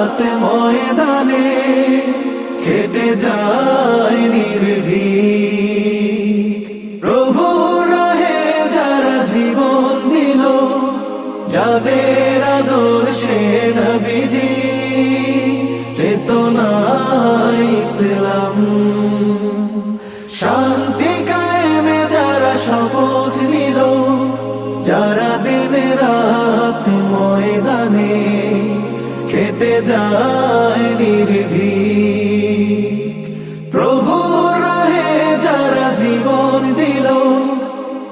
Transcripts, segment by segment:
রাত ময়দানে খেটে যায় নির্ভীক। প্রভু রাহে যারা জীবন দিল, যাদের আদর্শে নবীজি চেতনা ইসলাম।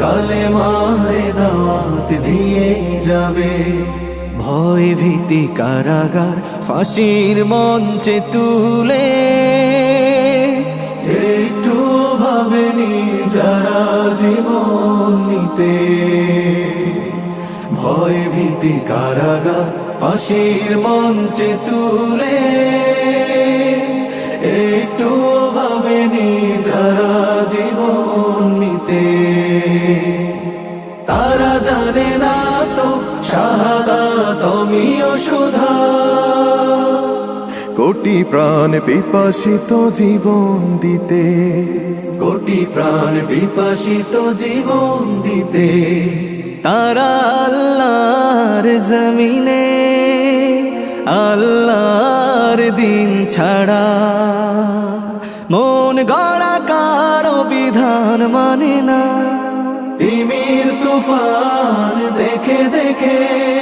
কালে মারে দাওয়াত দিয়ে যাবে। ভয় ভীতি কারাগার ফাঁসির মঞ্চে তুলে। একটু ভাবেনি যারা জীবন নিতে। ভয় ভীতি কারাগার ফাঁসির মঞ্চে তুলে। একটু জানে না তো শাহাদা তুমিও সুধা। কোটি প্রাণ পিপাসিত জীবন দিতে। কোটি প্রাণ বিপাসিত জীবন দিতে। তারা আল্লাহর জমিনে আল্লাহর দিন ছাড়া। মন গড়া কারও বিধান মানে না। তিমির তুফান দেখে দেখে